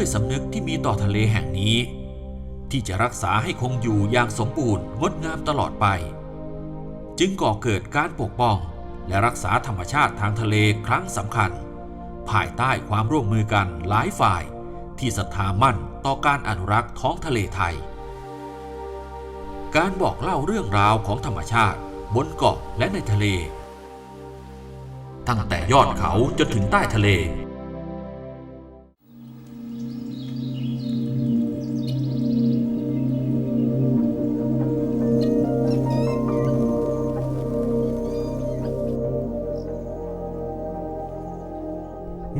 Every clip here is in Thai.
ด้วยสำนึกที่มีต่อทะเลแห่งนี้ ที่จะรักษาให้คงอยู่อย่างสมบูรณ์งดงามตลอดไป จึงก่อเกิดการปกป้องและรักษาธรรมชาติทางทะเลครั้งสำคัญ ภายใต้ความร่วมมือกันหลายฝ่าย ที่ศรัทธามั่นต่อการอนุรักษ์ท้องทะเลไทย การบอกเล่าเรื่องราวของธรรมชาติ บนเกาะและในทะเล ตั้งแต่ยอดเขาจนถึงใต้ทะเล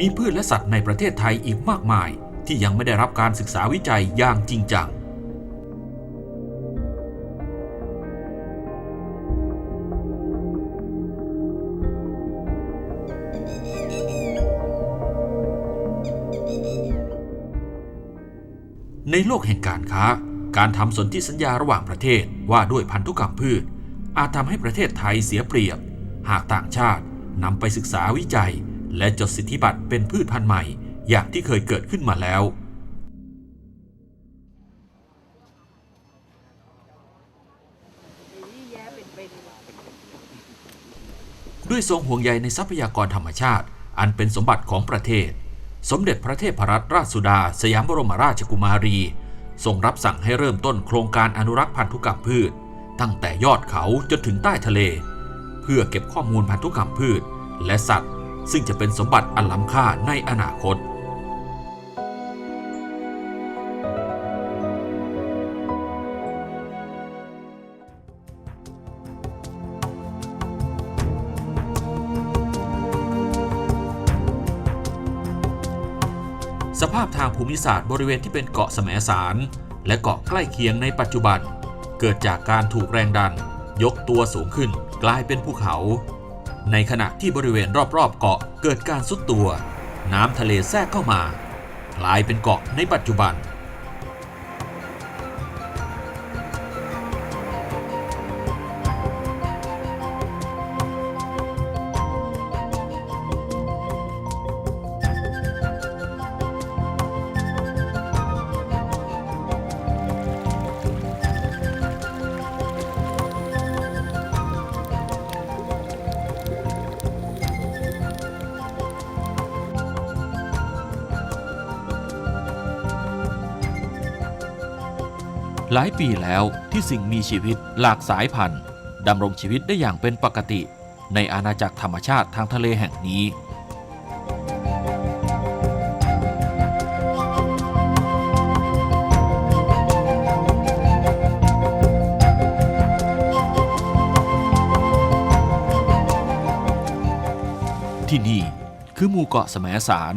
มีพืชและสัตว์ในประเทศไทยอีกมากมาย ที่ยังไม่ได้รับการศึกษาวิจัยอย่างจริงจัง ในโลกแห่งการค้า การทำสนธิสัญญาระหว่างประเทศว่าด้วยพันธุกรรมพืช อาจทำให้ประเทศไทยเสียเปรียบ หากต่างชาตินำไปศึกษาวิจัย และจดสิทธิบัตรเป็นพืชพันธุ์ใหม่อย่างที่เคยเกิดขึ้นมาแล้ว ด้วยทรงห่วงใยในทรัพยากรธรรมชาติ อันเป็นสมบัติของประเทศ สมเด็จพระเทพรัตนราชสุดา สยามบรมราชกุมารีทรงรับสั่งให้เริ่มต้นโครงการอนุรักษ์พันธุกรรมพืช ตั้งแต่ยอดเขาจนถึงใต้ทะเล เพื่อเก็บข้อมูลพันธุกรรมพืช และสัตว์ ซึ่งจะเป็นสมบัติอันล้ำค่าในอนาคตสภาพทางภูมิศาสตร์บริเวณที่เป็นเกาะแสมสาร และเกาะใกล้เคียงในปัจจุบัน เกิดจากการถูกแรงดัน ยกตัวสูงขึ้นกลายเป็นภูเขา ในขณะที่บริเวณรอบๆเกาะเกิดการซุดตัว น้ำทะเลแทรกเข้ามา กลายเป็นเกาะในปัจจุบัน หลายปีแล้วที่สิ่งมีชีวิตหลากสายพันธุ์ดำรงชีวิตได้อย่างเป็นปกติ ในอาณาจักรธรรมชาติทางทะเลแห่งนี้ ที่นี่คือหมู่เกาะแสมสาร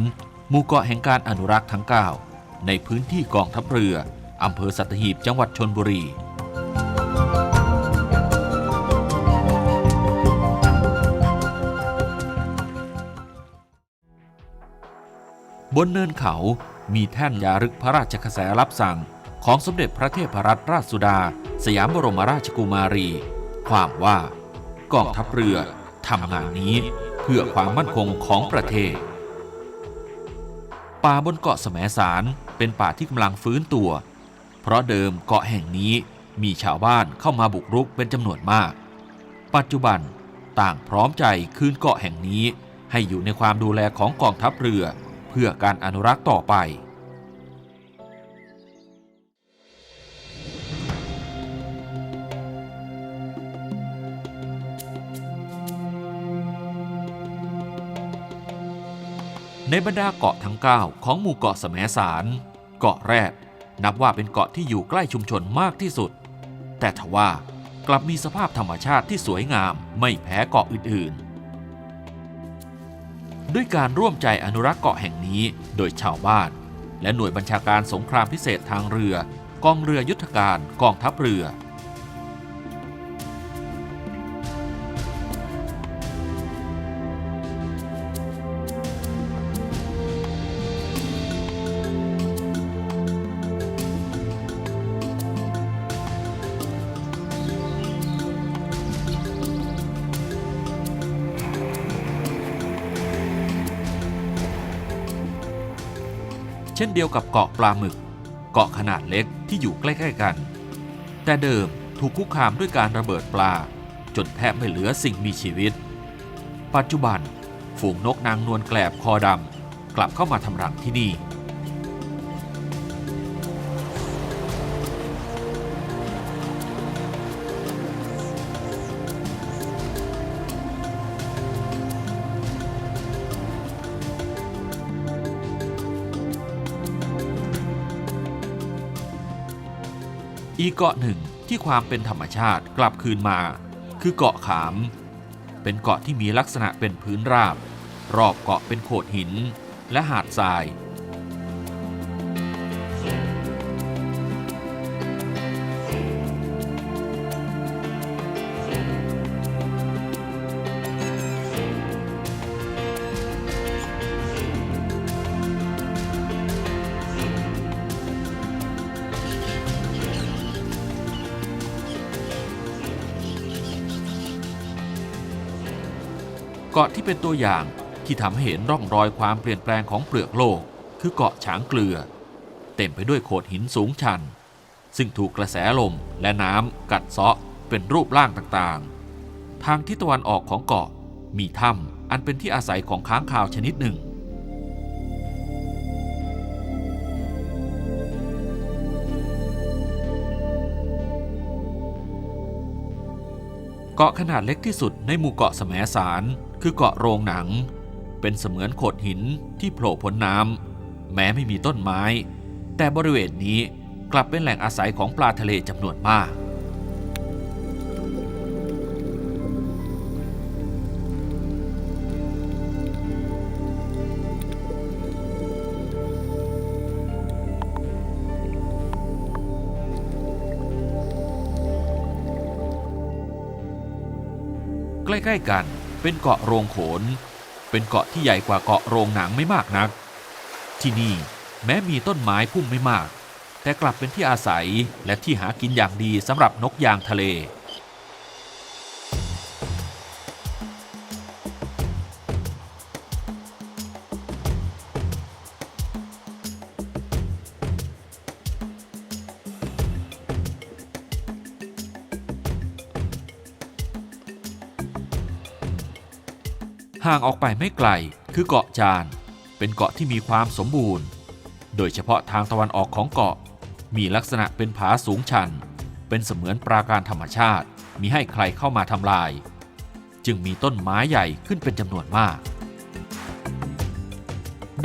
หมู่เกาะแห่งการอนุรักษ์ทั้ง 9 ในพื้นที่กองทัพเรือ อำเภอสัตหีบจังหวัดชนบุรีบนเนินเขา มีแท่นยารึกพระราชกระแสรับสั่ง ของสมเด็จพระเทพรัตนราชสุดา สยามบรมราชกุมารี ความว่ากองทัพเรือทำงานนี้เพื่อความมั่นคงของประเทศ ป่าบนเกาะแสมสารเป็นป่าที่กำลังฟื้นตัว เพราะเดิมเกาะแห่งนี้มีชาวบ้านเข้ามาบุกรุกเป็นจำนวนมาก ปัจจุบันต่างพร้อมใจคืนเกาะแห่งนี้ให้อยู่ในความดูแลของกองทัพเรือ เพื่อการอนุรักษ์ต่อไป ในบรรดาเกาะทั้ง 9 ของหมู่เกาะแสมสาร เกาะแรก นับว่าเป็นเกาะที่อยู่ใกล้ชุมชนมากที่สุด แต่ทว่ากลับมีสภาพธรรมชาติที่สวยงามไม่แพ้เกาะอื่นๆ ด้วยการร่วมใจอนุรักษ์เกาะแห่งนี้โดยชาวบ้าน และหน่วยบัญชาการสงครามพิเศษทางเรือ กองเรือยุทธการกองทัพเรือ เช่นเดียวกับเกาะปลาหมึก เกาะขนาดเล็กที่อยู่ใกล้ๆกัน แต่เดิมถูกคุกคามด้วยการระเบิดปลา จนแทบไม่เหลือสิ่งมีชีวิต ปัจจุบันฝูงนกนางนวลแกลบคอดำกลับเข้ามาทำรังที่นี่ อีกเกาะหนึ่งที่ความเป็นธรรมชาติกลับคืนมา คือเกาะขาม เป็นเกาะที่มีลักษณะเป็นพื้นราบ รอบเกาะเป็นโขดหิน และหาดทราย เกาะที่เป็นตัวอย่างที่ทำให้เห็นร่องรอยความเปลี่ยนแปลงของเปลือกโลก คือเกาะฉางเกลือ เต็มไปด้วยโขดหินสูงชัน ซึ่งถูกกระแสลมและน้ำกัดเซาะเป็นรูปร่างต่างๆ ทางทิศตะวันออกของเกาะมีถ้ำอันเป็นที่อาศัยของค้างคาวชนิดหนึ่งเกาะขนาดเล็กที่สุดในหมู่เกาะแสมสาร คือเกาะโรงหนัง เป็นเสมือนโขดหินที่โผล่พ้นน้ำแม้ไม่มีต้นไม้ แต่บริเวณนี้กลับเป็นแหล่งอาศัยของปลาทะเลจำนวนมากใกล้ๆกัน เป็นเกาะโรงโขน เป็นเกาะที่ใหญ่กว่าเกาะโรงหนังไม่มากนัก ที่นี่แม้มีต้นไม้พุ่มไม่มาก แต่กลับเป็นที่อาศัยและที่หากินอย่างดีสำหรับนกยางทะเล ห่างออกไปไม่ไกลคือเกาะจาน เป็นเกาะที่มีความสมบูรณ์ โดยเฉพาะทางตะวันออกของเกาะ มีลักษณะเป็นผาสูงชัน เป็นเสมือนปราการธรรมชาติมีให้ใครเข้ามาทำลาย จึงมีต้นไม้ใหญ่ขึ้นเป็นจำนวนมาก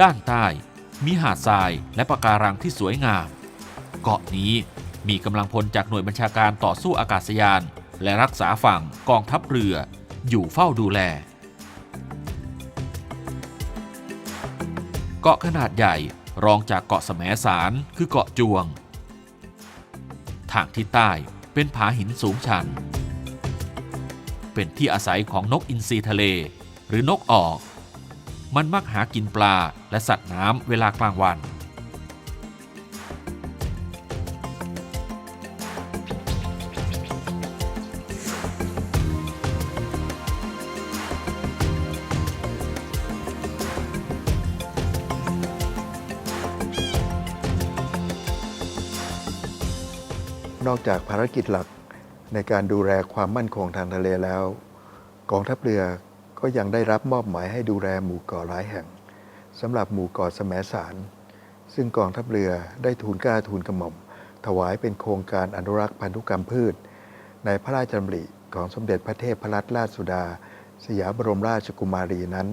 ด้านใต้มีหาดทรายและปะการังที่สวยงาม เกาะนี้มีกำลังพลจากหน่วยบัญชาการต่อสู้อากาศยาน และรักษาฝั่งกองทัพเรือ อยู่เฝ้าดูแล เกาะขนาดใหญ่รองจากเกาะแสมสารคือเกาะจวง ทางทิศใต้เป็นผาหินสูงชัน เป็นที่อาศัยของนกอินทรีทะเล หรือนกออก มันมักหากินปลาและสัตว์น้ำเวลากลางวัน นอกจากภารกิจหลักในการดูแลความมั่นคงทางทะเลแล้ว กองทัพเรือก็ยังได้รับมอบหมายให้ดูแลหมู่เกาะหลายแห่งสำหรับหมู่เกาะแสมสาร ซึ่งกองทัพเรือได้ทูลกล้าทูลกระหม่อม ถวายเป็นโครงการอนุรักษ์พันธุกรรมพืช ในพระราชดำริของสมเด็จพระเทพรัตนราชสุดา สยามบรมราชกุมารีนั้น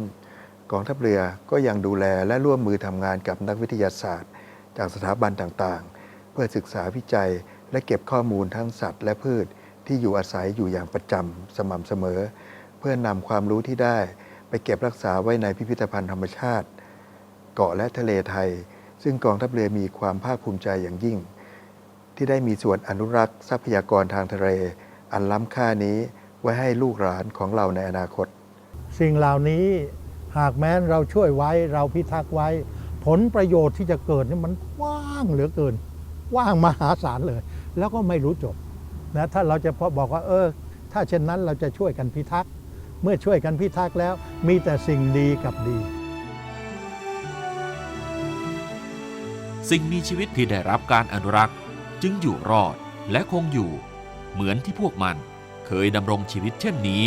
กองทัพเรือก็ยังดูแลและร่วมมือทำงานกับนักวิทยาศาสตร์ จากสถาบันต่างๆ เพื่อศึกษาวิจัย และเก็บข้อมูลทั้งสัตว์และพืชที่อยู่อาศัยอยู่อย่างประจำสม่ำเสมอ เพื่อนำความรู้ที่ได้ไปเก็บรักษาไว้ในพิพิธภัณฑ์ธรรมชาติ เกาะและทะเลไทย ซึ่งกองทัพเรือมีความภาคภูมิใจอย่างยิ่ง ที่ได้มีส่วนอนุรักษ์ทรัพยากรทางทะเล อันล้ำค่านี้ไว้ให้ลูกหลานของเราในอนาคต สิ่งเหล่านี้หากแม้นเราช่วยไว้เราพิทักษ์ไว้ ผลประโยชน์ที่จะเกิดนี่มันกว้างเหลือเกิน กว้างมหาศาลเลย แล้วก็ไม่รู้จบนะถ้าเราจะพอบอกว่าเออ ถ้าเช่นนั้นเราจะช่วยกันพิทักษ์เมื่อช่วยกันพิทักษ์แล้ว มีแต่สิ่งดีกับดี สิ่งมีชีวิตที่ได้รับการอนุรักษ์ จึงอยู่รอดและคงอยู่ เหมือนที่พวกมันเคยดำรงชีวิตเช่นนี้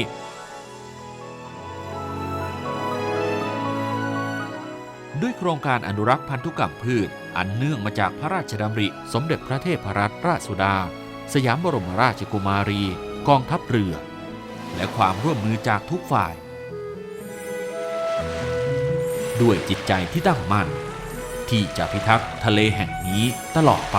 ด้วยโครงการอนุรักษ์พันธุกรรมพืช อันเนื่องมาจากพระราชดำริ สมเด็จพระเทพรัตนราชสุดา สยามบรมราชกุมารี กองทัพเรือ และความร่วมมือจากทุกฝ่าย ด้วยจิตใจที่ตั้งมั่น ที่จะพิทักษ์ทะเลแห่งนี้ตลอดไป